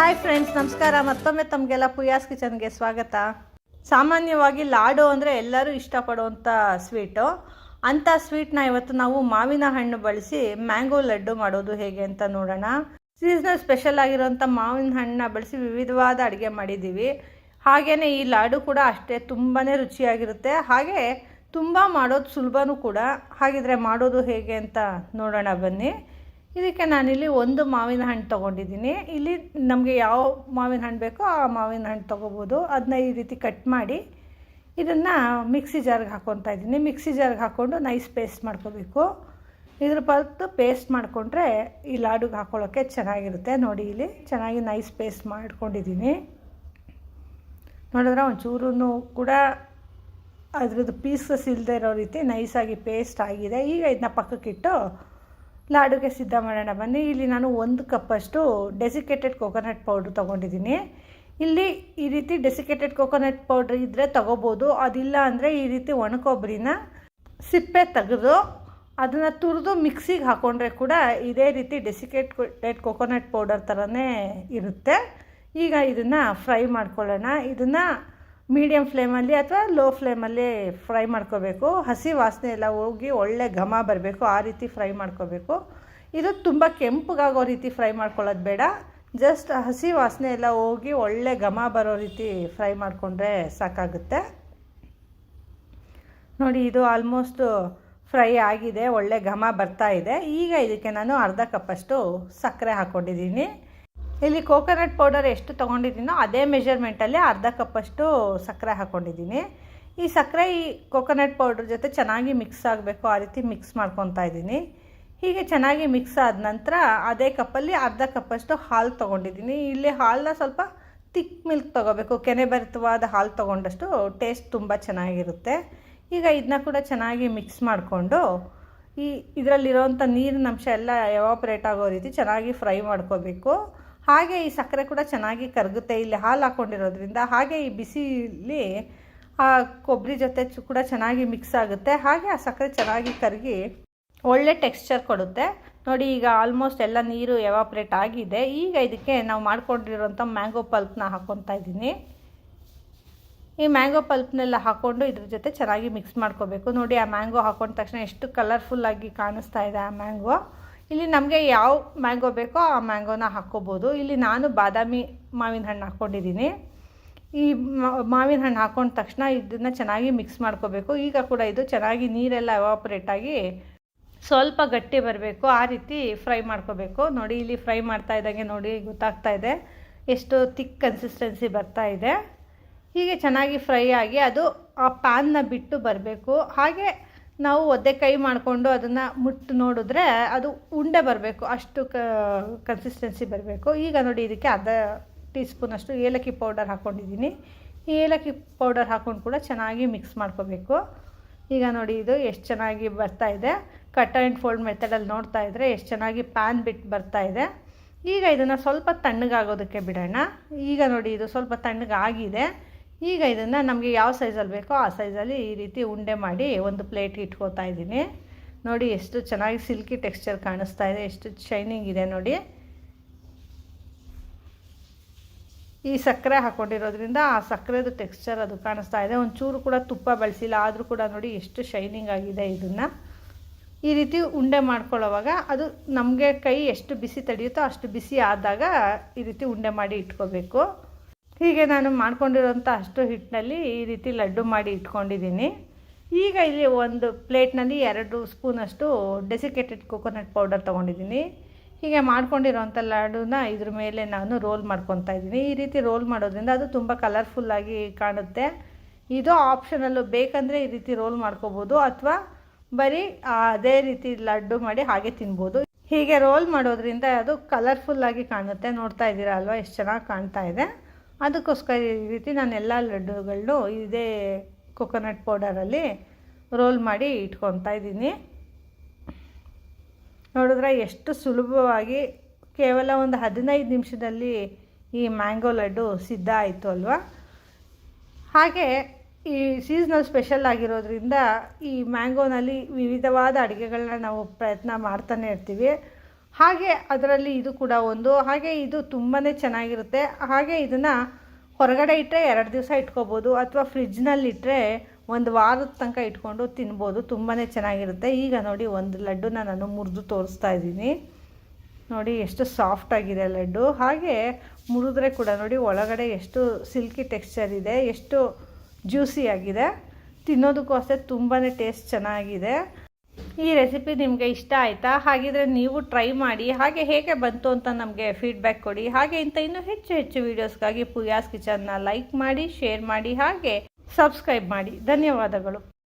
Hi friends ನಮಸ್ಕಾರ. ಮತ್ತೊಮ್ಮೆ ತಮಗೆಲ್ಲ ಪುಯಾಸ್ ಕಿಚನ್ಗೆ ಸ್ವಾಗತ. ಸಾಮಾನ್ಯವಾಗಿ ಲಾಡು ಅಂದರೆ ಎಲ್ಲರೂ ಇಷ್ಟಪಡುವಂಥ ಸ್ವೀಟು ಅಂಥ ಸ್ವೀಟ್ನ ಇವತ್ತು ನಾವು ಮಾವಿನ ಹಣ್ಣು ಬಳಸಿ ಮ್ಯಾಂಗೋ ಲಡ್ಡು ಮಾಡೋದು ಹೇಗೆ ಅಂತ ನೋಡೋಣ. ಸೀಸನಲ್ ಸ್ಪೆಷಲ್ ಆಗಿರೋಂಥ ಮಾವಿನ ಹಣ್ಣನ್ನ ಬಳಸಿ ವಿವಿಧವಾದ ಅಡುಗೆ ಮಾಡಿದ್ದೀವಿ. ಹಾಗೇ ಈ ಲಾಡು ಕೂಡ ಅಷ್ಟೇ ತುಂಬಾ ರುಚಿಯಾಗಿರುತ್ತೆ. ಹಾಗೆ ತುಂಬ ಮಾಡೋದು ಸುಲಭನೂ ಕೂಡ. ಹಾಗಿದ್ರೆ ಮಾಡೋದು ಹೇಗೆ ಅಂತ ನೋಡೋಣ ಬನ್ನಿ. ಇದಕ್ಕೆ ನಾನಿಲ್ಲಿ ಒಂದು ಮಾವಿನ ಹಣ್ಣು ತೊಗೊಂಡಿದ್ದೀನಿ. ಇಲ್ಲಿ ನಮಗೆ ಯಾವ ಮಾವಿನ ಹಣ್ಣು ಬೇಕೋ ಆ ಮಾವಿನ ಹಣ್ಣು ತೊಗೋಬೋದು. ಅದನ್ನ ಈ ರೀತಿ ಕಟ್ ಮಾಡಿ ಇದನ್ನು ಮಿಕ್ಸಿ ಜಾರ್ಗೆ ಹಾಕ್ಕೊತಾ ಇದ್ದೀನಿ. ಮಿಕ್ಸಿ ಜಾರ್ಗೆ ಹಾಕ್ಕೊಂಡು ನೈಸ್ ಪೇಸ್ಟ್ ಮಾಡ್ಕೋಬೇಕು. ಇದ್ರ ಬದಲು ಪೇಸ್ಟ್ ಮಾಡಿಕೊಂಡ್ರೆ ಈ ಲಾಡುಗೆ ಹಾಕ್ಕೊಳ್ಳೋಕ್ಕೆ ಚೆನ್ನಾಗಿರುತ್ತೆ. ನೋಡಿ ಇಲ್ಲಿ ಚೆನ್ನಾಗಿ ನೈಸ್ ಪೇಸ್ಟ್ ಮಾಡ್ಕೊಂಡಿದ್ದೀನಿ. ನೋಡಿದ್ರೆ ಒಂಚೂರು ಕೂಡ ಅದ್ರದ್ದು ಪೀಸಸ್ ಇಲ್ಲದೆ ಇರೋ ರೀತಿ ನೈಸಾಗಿ ಪೇಸ್ಟ್ ಆಗಿದೆ. ಈಗ ಇದನ್ನ ಪಕ್ಕಕ್ಕಿಟ್ಟು ಲಾಡುಗೆ ಸಿದ್ಧ ಮಾಡೋಣ ಬನ್ನಿ. ಇಲ್ಲಿ ನಾನು ಒಂದು ಕಪ್ಪಷ್ಟು ಡೆಸಿಕೇಟೆಡ್ ಕೋಕೋನಟ್ ಪೌಡ್ರ್ ತೊಗೊಂಡಿದ್ದೀನಿ. ಇಲ್ಲಿ ಈ ರೀತಿ ಡೆಸಿಕೇಟೆಡ್ ಕೋಕೋನಟ್ ಪೌಡ್ರ್ ಇದ್ದರೆ ತೊಗೋಬೋದು. ಅದಿಲ್ಲ ಅಂದರೆ ಈ ರೀತಿ ಒಣಕೊಬ್ಬರಿನ ಸಿಪ್ಪೆ ತೆಗೆದು ಅದನ್ನು ತುರಿದು ಮಿಕ್ಸಿಗೆ ಹಾಕ್ಕೊಂಡ್ರೆ ಕೂಡ ಇದೇ ರೀತಿ ಡೆಸಿಕೇಟೆಡ್ ಕೋಕೋನಟ್ ಪೌಡರ್ ಥರನೇ ಇರುತ್ತೆ. ಈಗ ಇದನ್ನು ಫ್ರೈ ಮಾಡ್ಕೊಳ್ಳೋಣ. ಇದನ್ನು ಮೀಡಿಯಮ್ ಫ್ಲೇಮಲ್ಲಿ ಅಥವಾ ಲೋ ಫ್ಲೇಮಲ್ಲಿ ಫ್ರೈ ಮಾಡ್ಕೋಬೇಕು. ಹಸಿ ವಾಸನೆ ಎಲ್ಲ ಹೋಗಿ ಒಳ್ಳೆ ಘಮ ಬರಬೇಕು. ಆ ರೀತಿ ಫ್ರೈ ಮಾಡ್ಕೋಬೇಕು. ಇದು ತುಂಬ ಕೆಂಪಗಾಗೋ ರೀತಿ ಫ್ರೈ ಮಾಡ್ಕೊಳ್ಳೋದು ಬೇಡ. ಜಸ್ಟ್ ಹಸಿ ವಾಸನೆ ಎಲ್ಲ ಹೋಗಿ ಒಳ್ಳೆ ಘಮ ಬರೋ ರೀತಿ ಫ್ರೈ ಮಾಡಿಕೊಂಡ್ರೆ ಸಾಕಾಗುತ್ತೆ. ನೋಡಿ, ಇದು ಆಲ್ಮೋಸ್ಟು ಫ್ರೈ ಆಗಿದೆ. ಒಳ್ಳೆ ಘಮ ಬರ್ತಾ ಇದೆ. ಈಗ ಇದಕ್ಕೆ ನಾನು ಅರ್ಧ ಕಪ್ಪಷ್ಟು ಸಕ್ಕರೆ ಹಾಕ್ಕೊಂಡಿದ್ದೀನಿ. ಇಲ್ಲಿ ಕೋಕೋನಟ್ ಪೌಡರ್ ಎಷ್ಟು ತೊಗೊಂಡಿದ್ದೀನೋ ಅದೇ ಮೆಷರ್ಮೆಂಟಲ್ಲಿ ಅರ್ಧ ಕಪ್ಪಷ್ಟು ಸಕ್ಕರೆ ಹಾಕ್ಕೊಂಡಿದ್ದೀನಿ ಈ ಸಕ್ಕರೆ, ಈ ಕೋಕೋನಟ್ ಪೌಡ್ರ್ ಜೊತೆ ಚೆನ್ನಾಗಿ ಮಿಕ್ಸ್ ಆಗಬೇಕು, ಆ ರೀತಿ ಮಿಕ್ಸ್ ಮಾಡ್ಕೊತಾ ಇದ್ದೀನಿ. ಹೀಗೆ ಚೆನ್ನಾಗಿ ಮಿಕ್ಸ್ ಆದ ನಂತರ ಅದೇ ಕಪ್ಪಲ್ಲಿ ಅರ್ಧ ಕಪ್ಪಷ್ಟು ಹಾಲು ತೊಗೊಂಡಿದ್ದೀನಿ. ಇಲ್ಲಿ ಹಾಲನ್ನ ಸ್ವಲ್ಪ ತಿಕ್ ಮಿಲ್ಕ್ ತೊಗೋಬೇಕು ಕೆನೆಭರಿತವಾದ ಹಾಲು ತೊಗೊಂಡಷ್ಟು ಟೇಸ್ಟ್ ತುಂಬ ಚೆನ್ನಾಗಿರುತ್ತೆ. ಈಗ ಇದನ್ನ ಕೂಡ ಚೆನ್ನಾಗಿ ಮಿಕ್ಸ್ ಮಾಡಿಕೊಂಡು ಈ ಇದರಲ್ಲಿರೋವಂಥ ನೀರಿನ ಅಂಶ ಎಲ್ಲ ಎವಾಪ್ರೇಟ್ ಆಗೋ ರೀತಿ ಚೆನ್ನಾಗಿ ಫ್ರೈ ಮಾಡ್ಕೋಬೇಕು. ಹಾಗೆ ಈ ಸಕ್ಕರೆ ಕೂಡ ಚೆನ್ನಾಗಿ ಕರಗುತ್ತೆ. ಇಲ್ಲಿ ಹಾಲು ಹಾಕ್ಕೊಂಡಿರೋದ್ರಿಂದ ಹಾಗೆ ಈ ಬಿಸಿಲಿ, ಆ ಕೊಬ್ಬರಿ ಜೊತೆ ಕೂಡ ಚೆನ್ನಾಗಿ ಮಿಕ್ಸ್ ಆಗುತ್ತೆ. ಹಾಗೆ ಆ ಸಕ್ಕರೆ ಚೆನ್ನಾಗಿ ಕರಗಿ ಒಳ್ಳೆ ಟೆಕ್ಸ್ಚರ್ ಕೊಡುತ್ತೆ. ನೋಡಿ ಈಗ ಆಲ್ಮೋಸ್ಟ್ ಎಲ್ಲ ನೀರು ಎವಾಪ್ರೇಟ್ ಆಗಿದೆ. ಈಗ ಇದಕ್ಕೆ ನಾವು ಮಾಡ್ಕೊಂಡಿರೋಂಥ ಮ್ಯಾಂಗೋ ಪಲ್ಪ್ನ ಹಾಕ್ಕೊತಾ ಇದ್ದೀನಿ. ಈ ಮ್ಯಾಂಗೋ ಪಲ್ಪ್ನೆಲ್ಲ ಹಾಕ್ಕೊಂಡು ಇದ್ರ ಜೊತೆ ಚೆನ್ನಾಗಿ ಮಿಕ್ಸ್ ಮಾಡ್ಕೋಬೇಕು. ನೋಡಿ ಆ ಮ್ಯಾಂಗೋ ಹಾಕೊಂಡ ತಕ್ಷಣ ಎಷ್ಟು ಕಲರ್ಫುಲ್ಲಾಗಿ ಕಾಣಿಸ್ತಾ ಇದೆ ಆ ಮ್ಯಾಂಗೋ ಇಲ್ಲಿ ನಮಗೆ ಯಾವ ಮ್ಯಾಂಗೋ ಬೇಕೋ ಆ ಮ್ಯಾಂಗೋನ ಹಾಕ್ಕೋಬೋದು. ಇಲ್ಲಿ ನಾನು ಬಾದಾಮಿ ಮಾವಿನ ಹಣ್ಣು ಹಾಕ್ಕೊಂಡಿದ್ದೀನಿ. ಈ ಮಾವಿನ ಹಣ್ಣು ಹಾಕ್ಕೊಂಡ ತಕ್ಷಣ ಇದನ್ನು ಚೆನ್ನಾಗಿ ಮಿಕ್ಸ್ ಮಾಡ್ಕೋಬೇಕು. ಈಗ ಕೂಡ ಇದು ಚೆನ್ನಾಗಿ ನೀರೆಲ್ಲ ಎವಾಪ್ರೇಟ್ ಆಗಿ ಸ್ವಲ್ಪ ಗಟ್ಟಿ ಬರಬೇಕು. ಆ ರೀತಿ ಫ್ರೈ ಮಾಡ್ಕೋಬೇಕು. ನೋಡಿ, ಇಲ್ಲಿ ಫ್ರೈ ಮಾಡ್ತಾ ಇದ್ದಂಗೆ ನೋಡಿ, ಗೊತ್ತಾಗ್ತಾ ಇದೆ. ಎಷ್ಟು ತಿಕ್ ಕನ್ಸಿಸ್ಟೆನ್ಸಿ ಬರ್ತಾ ಇದೆ. ಹೀಗೆ ಚೆನ್ನಾಗಿ ಫ್ರೈ ಆಗಿ ಅದು ಆ ಪ್ಯಾನ್ನ ಬಿಟ್ಟು ಬರಬೇಕು. ಹಾಗೆ ನಾವು ಒದ್ದೆ ಕೈ ಮಾಡಿಕೊಂಡು ಅದನ್ನು ಮುಟ್ಟು ನೋಡಿದ್ರೆ ಅದು ಉಂಡೆ ಬರಬೇಕು, ಅಷ್ಟು ಕನ್ಸಿಸ್ಟೆನ್ಸಿ ಬರಬೇಕು. ಈಗ ನೋಡಿ ಇದಕ್ಕೆ ಅರ್ಧ ಟೀ ಸ್ಪೂನಷ್ಟು ಏಲಕ್ಕಿ ಪೌಡರ್ ಹಾಕ್ಕೊಂಡಿದ್ದೀನಿ ಏಲಕ್ಕಿ ಪೌಡರ್ ಹಾಕ್ಕೊಂಡು ಕೂಡ ಚೆನ್ನಾಗಿ ಮಿಕ್ಸ್ ಮಾಡ್ಕೋಬೇಕು. ಈಗ ನೋಡಿ ಇದು ಎಷ್ಟು ಚೆನ್ನಾಗಿ ಬರ್ತಾ ಇದೆ. ಕಟ್ ಆ್ಯಂಡ್ ಫೋಲ್ಡ್ ಮೆಥಡಲ್ಲಿ ನೋಡ್ತಾ ಇದ್ದರೆ ಎಷ್ಟು ಚೆನ್ನಾಗಿ ಪ್ಯಾನ್ ಬಿಟ್ಟು ಬರ್ತಾ ಇದೆ. ಈಗ ಇದನ್ನು ಸ್ವಲ್ಪ ತಣ್ಣಗಾಗೋದಕ್ಕೆ ಬಿಡೋಣ. ಈಗ ನೋಡಿ ಇದು ಸ್ವಲ್ಪ ತಣ್ಣಗಾಗಿದೆ. ಈಗ ಇದನ್ನು ನಮಗೆ ಯಾವ ಸೈಜಲ್ಲಿ ಬೇಕೋ ಆ ಸೈಜಲ್ಲಿ ಈ ರೀತಿ ಉಂಡೆ ಮಾಡಿ ಒಂದು ಪ್ಲೇಟ್ ಇಟ್ಕೋತಾ ಇದ್ದೀನಿ. ನೋಡಿ ಎಷ್ಟು ಚೆನ್ನಾಗಿ ಸಿಲ್ಕಿ ಟೆಕ್ಸ್ಚರ್ ಕಾಣಿಸ್ತಾ ಇದೆ, ಎಷ್ಟು ಶೈನಿಂಗ್ ಇದೆ ನೋಡಿ. ಈ ಸಕ್ಕರೆ ಹಾಕ್ಕೊಂಡಿರೋದ್ರಿಂದ ಆ ಸಕ್ಕರೆದು ಟೆಕ್ಸ್ಚರ್ ಅದು ಕಾಣಿಸ್ತಾ ಇದೆ. ಒಂಚೂರು ಕೂಡ ತುಪ್ಪ ಬಳಸಿಲ್ಲ, ಆದರೂ ಕೂಡ ನೋಡಿ ಎಷ್ಟು ಶೈನಿಂಗ್ ಆಗಿದೆ ಇದನ್ನು. ಈ ರೀತಿ ಉಂಡೆ ಮಾಡ್ಕೊಳ್ಳೋವಾಗ ಅದು ನಮಗೆ ಕೈ ಎಷ್ಟು ಬಿಸಿ ತಡೆಯುತ್ತೋ ಅಷ್ಟು ಬಿಸಿ ಆದಾಗ ಈ ರೀತಿ ಉಂಡೆ ಮಾಡಿ ಇಟ್ಕೋಬೇಕು. ಹೀಗೆ ನಾನು ಮಾಡ್ಕೊಂಡಿರೋಂಥ ಅಷ್ಟು ಹಿಟ್ಟಿನಲ್ಲಿ ಈ ರೀತಿ ಲಡ್ಡು ಮಾಡಿ ಇಟ್ಕೊಂಡಿದ್ದೀನಿ. ಈಗ ಇಲ್ಲಿ ಒಂದು ಪ್ಲೇಟ್ನಲ್ಲಿ ಎರಡು ಸ್ಪೂನಷ್ಟು ಡೆಸಿಕೇಟೆಡ್ ಕೊಕೊನಟ್ ಪೌಡರ್ ತೊಗೊಂಡಿದ್ದೀನಿ. ಹೀಗೆ ಮಾಡ್ಕೊಂಡಿರೋಂಥ ಲಡ್ಡುನ ಇದ್ರ ಮೇಲೆ ನಾನು ರೋಲ್ ಮಾಡ್ಕೊತಾ ಇದ್ದೀನಿ. ಈ ರೀತಿ ರೋಲ್ ಮಾಡೋದ್ರಿಂದ ಅದು ತುಂಬ ಕಲರ್ಫುಲ್ಲಾಗಿ ಕಾಣುತ್ತೆ. ಇದು ಆಪ್ಷನಲ್ಲು ಬೇಕಂದರೆ ಈ ರೀತಿ ರೋಲ್ ಮಾಡ್ಕೋಬೋದು ಅಥವಾ ಬರೀ ಅದೇ ರೀತಿ ಲಡ್ಡು ಮಾಡಿ ಹಾಗೆ ತಿನ್ಬೋದು. ಹೀಗೆ ರೋಲ್ ಮಾಡೋದ್ರಿಂದ ಅದು ಕಲರ್ಫುಲ್ಲಾಗಿ ಕಾಣುತ್ತೆ. ನೋಡ್ತಾ ಇದ್ದೀರಾ ಅಲ್ವಾ? ಎಷ್ಟು ಚೆನ್ನಾಗಿ ಕಾಣ್ತಾ ಇದೆ. ಅದಕ್ಕೋಸ್ಕರ ಈ ರೀತಿ ನಾನು ಎಲ್ಲ ಲಡ್ಡುಗಳನ್ನು ಇದೇ ಕೊಕೊನಟ್ ಪೌಡರಲ್ಲಿ ರೋಲ್ ಮಾಡಿ ಇಟ್ಕೊತಾ ಇದ್ದೀನಿ. ನೋಡಿದ್ರೆ ಎಷ್ಟು ಸುಲಭವಾಗಿ ಕೇವಲ ಒಂದು ಹದಿನೈದು ನಿಮಿಷದಲ್ಲಿ ಈ ಮ್ಯಾಂಗೋ ಲಡ್ಡು ಸಿದ್ಧ ಆಯಿತು ಅಲ್ವಾ? ಹಾಗೆ ಈ ಸೀಸನಲ್ ಸ್ಪೆಷಲ್ ಆಗಿರೋದ್ರಿಂದ ಈ ಮ್ಯಾಂಗೋನಲ್ಲಿ ವಿವಿಧವಾದ ಅಡುಗೆಗಳನ್ನ ನಾವು ಪ್ರಯತ್ನ ಮಾಡ್ತಾನೆ ಇರ್ತೀವಿ. ಹಾಗೆ ಅದರಲ್ಲಿ ಇದು ಕೂಡ ಒಂದು. ಹಾಗೆ ಇದು ತುಂಬಾ ಚೆನ್ನಾಗಿರುತ್ತೆ. ಹಾಗೆ ಇದನ್ನು ಹೊರಗಡೆ ಇಟ್ಟರೆ ಎರಡು ದಿವಸ ಇಟ್ಕೋಬೋದು. ಅಥವಾ ಫ್ರಿಜ್ನಲ್ಲಿ ಇಟ್ಟರೆ ಒಂದು ವಾರದ ತನಕ ಇಟ್ಕೊಂಡು ತಿನ್ಬೋದು. ತುಂಬಾ ಚೆನ್ನಾಗಿರುತ್ತೆ. ಈಗ ನೋಡಿ ಒಂದು ಲಡ್ಡುನ ನಾನು ಮುರಿದು ತೋರಿಸ್ತಾ ಇದ್ದೀನಿ. ನೋಡಿ ಎಷ್ಟು ಸಾಫ್ಟ್ ಆಗಿದೆ ಲಡ್ಡು. ಹಾಗೆ ಮುರಿದ್ರೆ ಕೂಡ ನೋಡಿ ಒಳಗಡೆ ಎಷ್ಟು ಸಿಲ್ಕಿ ಟೆಕ್ಸ್ಚರ್ ಇದೆ, ಎಷ್ಟು ಜ್ಯೂಸಿ ಆಗಿದೆ. ತಿನ್ನೋದಕ್ಕೂ ಅಷ್ಟೇ ತುಂಬಾ ಟೇಸ್ಟ್ ಚೆನ್ನಾಗಿದೆ. ಈ ರೆಸಿಪಿ ನಿಮಗೆ ಇಷ್ಟ ಆಯಿತಾ? ಹಾಗಿದ್ರೆ ನೀವು ಟ್ರೈ ಮಾಡಿ. ಹಾಗೆ ಹೇಗೆ ಬಂತು ಅಂತ ನಮಗೆ ಫೀಡ್ಬ್ಯಾಕ್ ಕೊಡಿ. ಹಾಗೆ ಇಂಥ ಇನ್ನೂ ಹೆಚ್ಚು ಹೆಚ್ಚು ವೀಡಿಯೋಸ್ಗಾಗಿ ಪುಯಾಸ್ ಕಿಚನ್ನ ಲೈಕ್ ಮಾಡಿ ಶೇರ್ ಮಾಡಿ, ಹಾಗೆ ಸಬ್ಸ್ಕ್ರೈಬ್ ಮಾಡಿ. ಧನ್ಯವಾದಗಳು.